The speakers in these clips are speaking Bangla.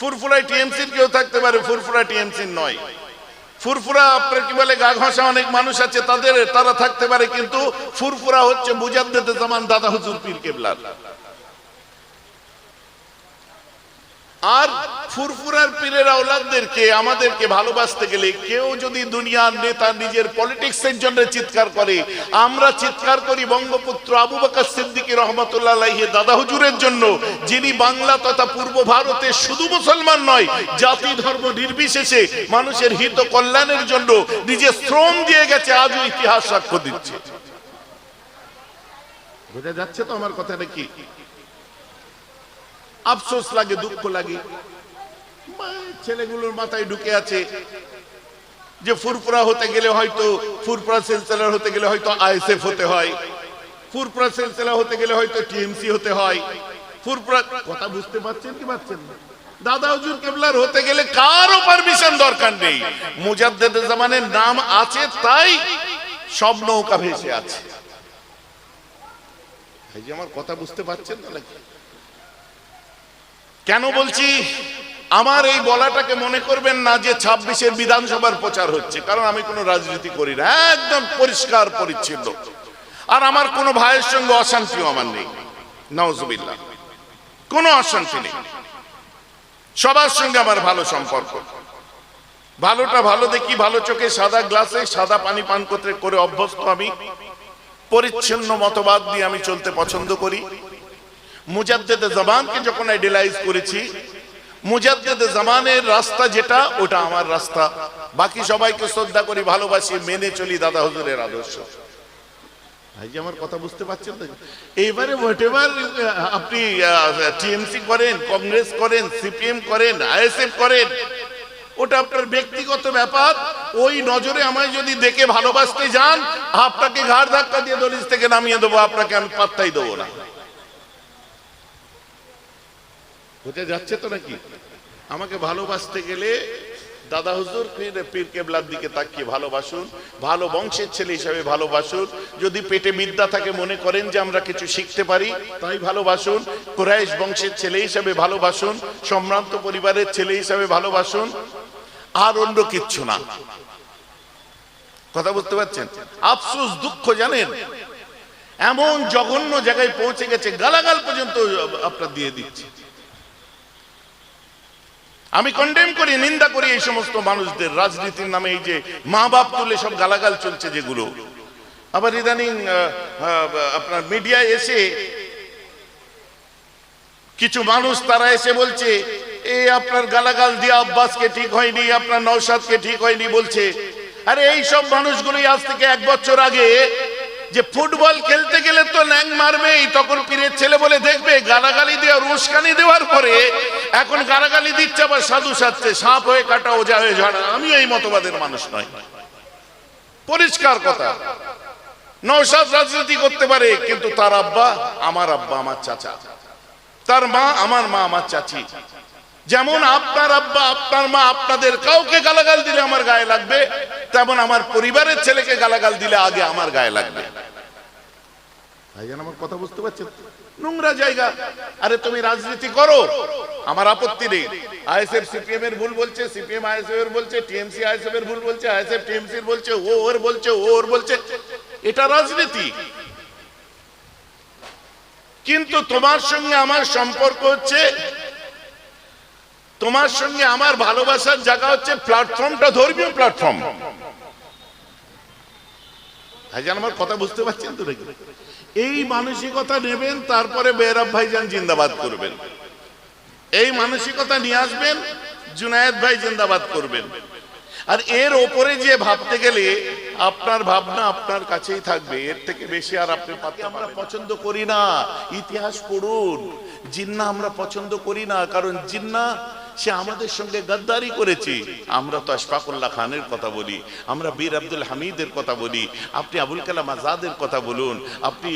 ফুরফুরায় টিএমসির কেউ থাকতে পারে, ফুরফুরা টিএমসির নয়। ফুরফুরা, আপনার কি বলে গা ঘষা অনেক মানুষ আছে, তাদের, তারা থাকতে পারে, কিন্তু ফুরফুরা হচ্ছে মুজাদ্দেদে জামান দাদা হুজুর পীর কেবলার। আর ফুরফুরার পীরের আওলাদদেরকে, আমাদেরকে ভালোবাসতে গেলে কেউ যদি দুনিয়ার নেতা নিজের পলিটিক্সের জন্য চিৎকার করে, আমরা চিৎকার করি বঙ্গপুত্র আবু বকর সিদ্দিকী রহমতুল্লাহ দাদা হুজুরের জন্য, যিনি বাংলা তথা পূর্ব ভারতে শুধু মুসলমান নয়, জাতি ধর্ম নির্বিশেষে মানুষের হিত কল্যাণের জন্য নিজের শ্রম দিয়ে গেছে, আজও ইতিহাস সাক্ষ্য দিচ্ছে। বোঝা যাচ্ছে তো আমার কথাটা কি? আফসোস লাগে, দুঃখ লাগে। ছেলেগুলোর মাথায় ঢুকে আছে যে ফুরফুরা হতে গেলে হয়তো ফুরফুরা সেলসেলার হতে গেলে হয়তো আইএসএফ হতে হয়, ফুরফুরা সেলসেলার হতে গেলে হয়তো টিএমসি হতে হয়। ফুরফুরা, কথা বুঝতে পারছেন কি পারছেন না? দাদা হুজুর কেবলার হতে গেলে কারও পারমিশন দরকার নেই। মুজাদ্দেদ জামানের নাম আছে, তাই সব নৌকা ভেসে আছে। এই যে আমার কথা বুঝতে পারছেন না নাকি? কেন বলছি? আমার এই বলাটাকে মনে করবেন না যে ছাব্বিশের বিধানসভার প্রচার হচ্ছে, কারণ আমি কোনো রাজনীতি করি না। একদম পরিষ্কার, পরিচ্ছন্ন। আর আমার কোনো ভাইয়ের সঙ্গে অশান্তিও আমার নেই। নওজবিল্লা কোনো অশান্তি নেই। সবার সঙ্গে আমার ভালো সম্পর্ক। ভালোটা ভালো দেখি, ভালো চোখে সাদা গ্লাসে, সাদা পানি পান করতে, করে অভ্যস্ত আমি। পরিচ্ছন্ন মতবাদ দিয়ে আমি চলতে পছন্দ করি। মুজাদ্দেদে জামানকে যখন আইডিয়ালাইজ করেছি, মুজাদ্দেদে জামানের রাস্তা যেটা, ওটা আমার রাস্তা। বাকি সবাইকে শ্রদ্ধা করি, ভালোবাসি, মেনে চলি, দাদা হুজুরের আদর্শ। ভাই আমার কথা বুঝতে পারছেন তো? এইবারে হোয়াট এভার আপনি টিএমসি করেন, কংগ্রেস করেন, সিপিএম করেন, আইএসএফ করেন, ওটা আপনার ব্যক্তিগত ব্যাপার। ওই নজরে আমায় যদি দেখে ভালোবাসতে যান, আপনাকে ঘাড় ধাক্কা দিয়ে দলিস থেকে নামিয়ে দেবো, আপনাকে আমি পাত্তাই দেবো না। বোঝা যাচ্ছে তো নাকি? আমাকে ভালোবাসতে গেলে দাদা হুজুর পীর কেবলার দিকে তাকিয়ে ভালোবাসুন, ভালো বংশের ছেলে হিসাবে ভালোবাসুন। যদি পেটে বিদ্যা থাকে, মনে করেন যে আমরা কিছু শিখতে পারি, তাই ভালোবাসুন। কুরাইশ বংশের ছেলে হিসাবে ভালোবাসুন, সম্ভ্রান্ত পরিবারের ছেলে হিসাবে ভালোবাসুন, আর অন্য কিচ্ছু না। কথা বুঝতে পারছেন? আফসোস, দুঃখ জানেন? এমন জঘন্য জায়গায় পৌঁছে গেছে, গালাগাল পর্যন্ত আপনার দিয়ে দিচ্ছে। আমি কন্ডেম করি, নিন্দা করি এই সমস্ত মানুষদের রাজনীতির নামে, এই যে মা বাপ তুলে সব গালাগাল চলছে যেগুলো। আবার ইদানিং আপনার মিডিয়ায় এসে কিছু মানুষ তারা এসে বলছে এই আপনার গালাগাল দিয়ে আব্বাসকে ঠিক হয়নি, আপনার নৌসাদকে ঠিক হয়নি, বলছে। আরে, এই সব মানুষগুলোই আজ থেকে এক বছর আগে যে ফুটবল খেলতে গেলে তো ল্যাং মারবেই, তখন পীরের ছেলে বলে দেখবে, গালাগালি দেওয়া উস্কানি দেওয়ার পরে এখন গালাগালি দিচ্ছে, আবার সাধু সাজছে সাপ হয়ে কাটা, ওজা হয়ে ঝাড়া। আমি এই মতবাদের মানুষ নয় পরিষ্কার কথা। নৌসাদ রাজনীতি করতে পারে, কিন্তু তার আব্বা, আমার আব্বা, আমার চাচা। তার মা, আমার মা, আমার চাচি। যেমন আপনার আব্বা, আপনার মা, আপনাদের কাউকে গালাগাল দিলে আমার গায়ে লাগবে, তেমন আমার পরিবারের ছেলেকে গালাগাল দিলে আগে আমার গায়ে লাগবে। আমার কথা বুঝতে নোংরা জায়গা। আরে তুমি রাজনীতি করো। আমার আপত্তি নেই। আইএসএফ, সিপিএম এর ভুল বলছে, সিপিএম, আইএসএফ এর বলছে, টিএমসি, আইএসএফ এর ভুল বলছে, আইএসএফ, টিএমসি এর বলছে, ও ওর বলছে, ও ওর বলছে। এটা রাজনীতি। কিন্তু তোমার সঙ্গে আমার সম্পর্ক হচ্ছে, তোমার সঙ্গে আমার ভালোবাসার জায়গা হচ্ছে প্ল্যাটফর্মটা ধর্মীয় প্ল্যাটফর্ম ভাইজান আমার কথা বুঝতে পারছেন তো নাকি? এই মানসিকতা নেবেন তারপরে বেহরাব ভাইজান জিন্দাবাদ করবেন। এই মানসিকতা নিয়ে আসবেন জুনায়েদ ভাই জিন্দাবাদ করবেন। আর এর ওপরে যে ভাবতে গেলে আপনার ভাবনা আপনার কাছেই থাকবে এর থেকে বেশি আর আপনি আমরা পছন্দ করি না। ইতিহাস পড়ুন। জিন্না আমরা পছন্দ করি না কারণ জিন্না সে আমাদের সঙ্গে গাদ্দারি করেছে। আমরা তো আশফাকুল্লাহ খানের কথা বলি, আমরা বীর আব্দুল হামিদের কথা বলি, আপনি আবুল কালাম আজাদের কথা বলুন, আপনি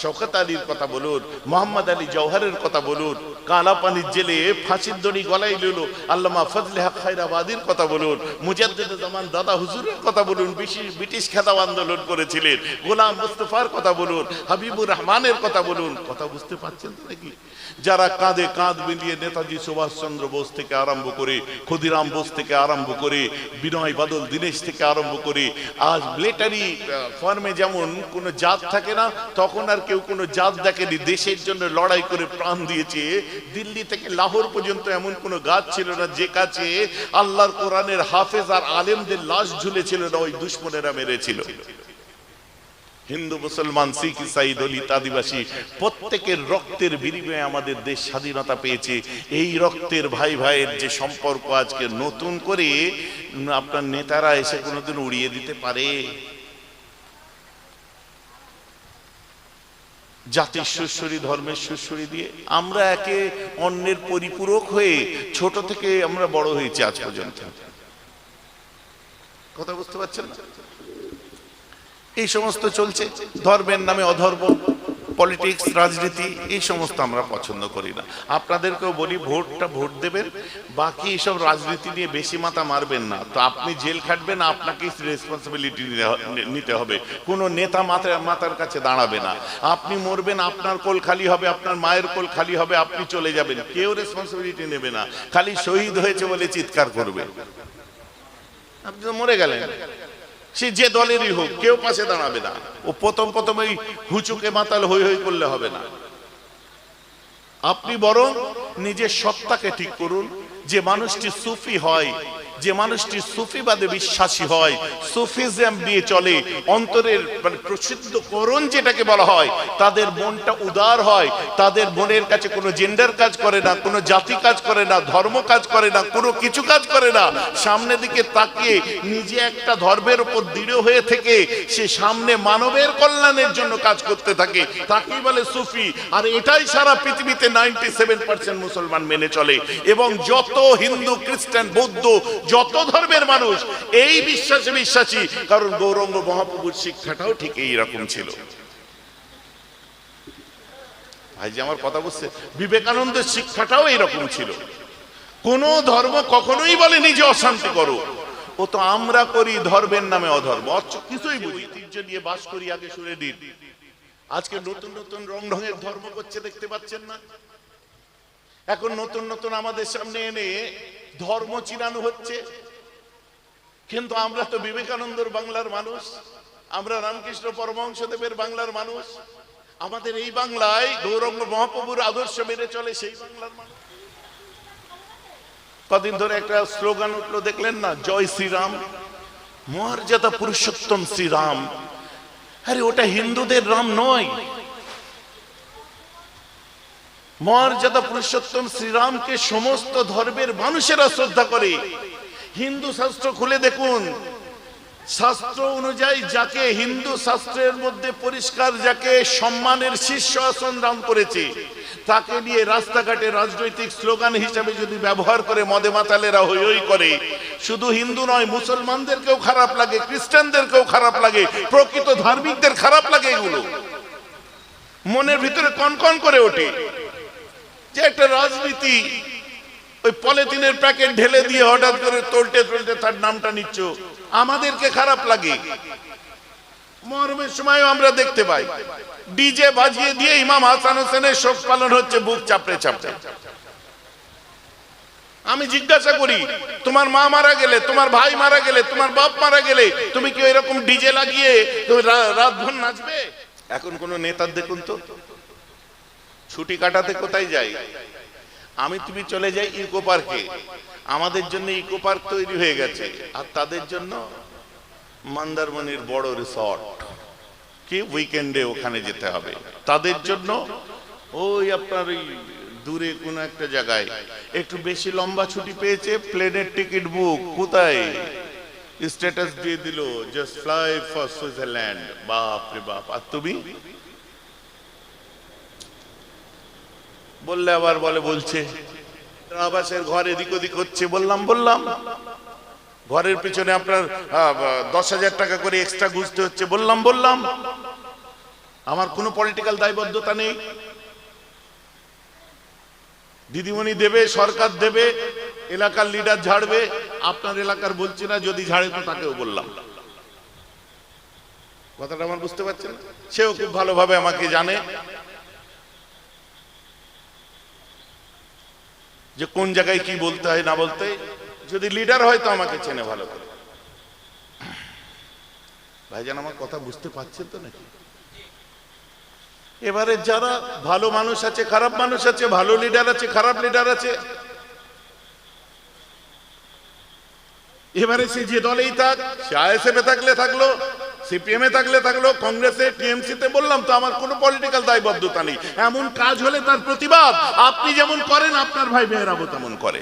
শওকত আলীর কথা বলুন, মোহাম্মদ আলী জওহারের কথা বলুন, কালাপানির জেলে ফাঁসির দড়ি গলায় লিল আল্লামা ফজলে হক খায়রাবাদির কথা বলুন, মুজাদ্দেদ জামান দাদা হুজুরের কথা বলুন ব্রিটিশ ব্রিটিশ খেতাব আন্দোলন করেছিলেন, গোলাম মুস্তফার কথা বলুন, হাবিবুর রহমানের কথা বলুন, কথা বুঝতে পারছেন নাকি? যারা কাঁধে কাঁধ মিলিয়ে নেতাজি সুভাষচন্দ্র বোস থেকে আরম্ভ করে ক্ষুদিরাম বোস থেকে আরম্ভ করে বিনয় বাদল, দীনেশ থেকে আরম্ভ করে আজ মিলিটারি ফর্মে যেমন কোনো জাত থাকে না, তখন আর কেউ কোনো জাত দেখেনি। দেশের জন্য লড়াই করে প্রাণ দিয়েছে। দিল্লি থেকে লাহোর পর্যন্ত এমন কোনো গাছ ছিল না যে কাছে আল্লাহর কোরআনের হাফেজ আর আলেমদের লাশ ঝুলেছিল না, ওই দুশ্মনেরা মেরেছিল। হিন্দু, মুসলমান, শিখ, ইসাই, দলিত, আদিবাসী, প্রত্যেকের রক্তের বিনিময়ে আমাদের দেশ স্বাধীনতা পেয়েছে। এই রক্তের ভাই ভাইয়ের যে সম্পর্ক আজকে নতুন করে আপনার নেতারা এসে কোনোদিন উড়িয়ে দিতে পারে? জাতির সুশ্বরী ধর্মের সুশ্বরী দিয়ে আমরা একে অন্যের পরিপূরক হয়ে ছোট থেকে আমরা বড় হয়েছি আজ পর্যন্ত। কথা বুঝতে পারছেন না? এই সমস্ত চলছে। ধর্মের নামে অধর্ম পলিটিক্স রাজনীতি, এই সমস্ত আমরা পছন্দ করি না। আপনাদেরকেও বলি, ভোটটা ভোট দেবেন, বাকি এইসব রাজনীতি নিয়ে বেশি মাথা মারবেন না। তো আপনি জেল খাটবেন, আপনাকেই রেসপন্সিবিলিটি নিতে হবে। কোনো নেতা মাথার মাথার কাছে দাঁড়াবে না। আপনি মরবেন, আপনার কোল খালি হবে, আপনার মায়ের কোল খালি হবে, আপনি চলে যাবেন। কেউ রেসপন্সিবিলিটি নেবে না। খালি শহীদ হয়েছে বলে চিৎকার করবে। আপনি তো মরে গেলেন। সে যে দলেরই হোক, কেউ পাশে দাঁড়াবে না। ও প্রথম প্রথম ওই হুচুকে মাতাল হই হই করলে হবে না। আপনি বরং নিজের সত্তাকে ঠিক করুন, যে মানুষটি সুফি হয় যে মানুষটি সুফিবাদে বিশ্বাসী হয়, সুফিজম দিয়ে চলে, অন্তরের মানে প্রসিদ্ধ করণ যেটাকে বলা হয়, তাদের মনটা উদার হয়, তাদের মনের কাছে কোনো জেন্ডার কাজ করে না, কোনো জাতি কাজ করে না, ধর্ম কাজ করে না, কোনো কিছু কাজ করে না। সামনের দিকে তাকিয়ে নিজে একটা ধর্মের উপর দৃঢ় হয়ে থেকে সে সামনে মানবের কল্যাণের জন্য কাজ করতে থাকে। তাকেই বলে সুফি। আর এটাই সারা পৃথিবীতে নাইনটি সেভেন পার্সেন্ট মুসলমান মেনে চলে। এবং যত হিন্দু, খ্রিস্টান, বৌদ্ধ যত ধর্মের মানুষ, এই বিশ্বাসে বিশ্বাসী, কারণ গৌরঙ্গ মহাপ্রভুর শিক্ষাটাও ঠিক এই রকম ছিল। ভাই যে আমার কথা বুঝছে বিবেকানন্দের শিক্ষাটাও এইরকম ছিল। কোন ধর্ম কখনোই বলেনি যে অশান্তি করো। ও তো আমরা করি ধর্মের নামে অধর্ম কিছুই বুঝি ঐতিহ্য নিয়ে বাস করি, আগে শুনে দিন আজকে নতুন নতুন রং ঢঙের ধর্ম করছে, দেখতে পাচ্ছেন না? এখন নতুন নতুন আমাদের সামনে এনে ধর্ম চিনানো হচ্ছে। কিন্তু আমরা তো বিবেকানন্দর বাংলার মানুষ, আমরা রামকৃষ্ণ পরমহংসদেবের বাংলার মানুষ। আমাদের এই বাংলায় গৌরঙ্গ মহাপ্রভুর আদর্শ মেনে চলে সেই বাংলার মানুষ। কদিন ধরে একটা স্লোগান উঠল, দেখলেন না? জয় শ্রীরাম, মর্যাদা পুরুষোত্তম শ্রীরাম। আরে, ওটা হিন্দুদের রাম নয়। মর্যাদা পুরুষোত্তম শ্রীরামকে সমস্ত ধর্মের মানুষেরা শ্রদ্ধা করে। হিন্দু শাস্ত্র খুলে দেখুন। শাস্ত্র অনুযায়ী যাকে হিন্দু শাস্ত্রের মধ্যে পরিষ্কার, যাকে সম্মানের শীর্ষ আসন দান করেছে, তাকে নিয়ে রাস্তাঘাটে রাজনৈতিক স্লোগান হিসাবে যদি ব্যবহার করে মদে মাতালেরা হই করে, শুধু হিন্দু নয়, মুসলমানদেরকেও খারাপ লাগে, খ্রিস্টানদেরকেও খারাপ লাগে, প্রকৃত ধার্মিকদের খারাপ লাগে এগুলো। মনের ভিতরে কনকন করে ওঠে। যে একটা রাজনীতি, ওই পলিথিনের প্যাকেট ঢেলে দিয়ে হঠাৎ করে তোলটে তোলটে তার নামটা নিচ্ছ। আমাদেরকে খারাপ লাগে। মরমের সময়ও আমরা দেখতে পাই। ডিজে বাজিয়ে দিয়ে ইমাম হাসান হোসেনের শোক পালন হচ্ছে, বুক চাপড়ে চাপড়ে। আমি জিজ্ঞাসা করি, তোমার মা মারা গেলে, তোমার ভাই মারা গেলে, তোমার বাপ মারা গেলে, তুমি কি এরকম ডিজে লাগিয়ে তুমি রাতভর নাচবে? এখন কোন নেতার দেখুন তো। ছুটি কাটাতে কোথায় যাই? আমি তুমি চলে যাই ইকো পার্কে। আমাদের জন্য ইকো পার্ক তৈরি হয়ে গেছে। আর তাদের জন্য মন্দারমণির বড় রিসর্ট। কি উইকেন্ডে ওখানে যেতে হবে। তাদের জন্য ওই আপনার ওই দূরে কোনো একটা জায়গায়। একটু বেশি লম্বা ছুটি পেয়েছে, প্লেনের টিকিট বুক। কোথায়? স্ট্যাটাস দিয়ে দিল জাস্ট ফ্লাই ফর সুইজারল্যান্ড বাপ রে বাপ। আর তুমি? বললে আবার বলে, বলছে, আবাসের ঘর এদিক ওদিক হচ্ছে। বললাম বললাম। ঘরের পিছনে আপনার দশ হাজার টাকা করে এক্সট্রা গুছতে হচ্ছে। বললাম বললাম। আমার কোনো পলিটিক্যাল দায়বদ্ধতা নেই। দিদিমণি দেবে, সরকার দেবে, এলাকার লিডার ঝাড়বে। আপনার এলাকার বলছি না, যদি ঝাড়ে তো তাকেও বললাম। কথাটা আমার বুঝতে পারছেন? সেও খুব ভালোভাবে আমাকে জানে। যে কোন জায়গায় কি বলতে হয় না বলতে যদি লিডার হয় তো আমাকে চেনে ভালো করে। ভাইজান, আমার কথা বুঝতে পারছেন তো নাকি? এবারে যারা ভালো মানুষ আছে, খারাপ মানুষ আছে, ভালো লিডার আছে, খারাপ লিডার আছে, এবারে সে যে দলেই থাক, সে এ থাকলে থাকল সিপিএম থাকলে থাকল, কংগ্রেসে, টিএমসি তে বললাম তো আমার কোনো পলিটিক্যাল দায়বদ্ধতা নেই। এমন কাজ হলে তার প্রতিবাদ। আপনি যেমন করেন, আপনার ভাই মেয়েরাও তেমন করে।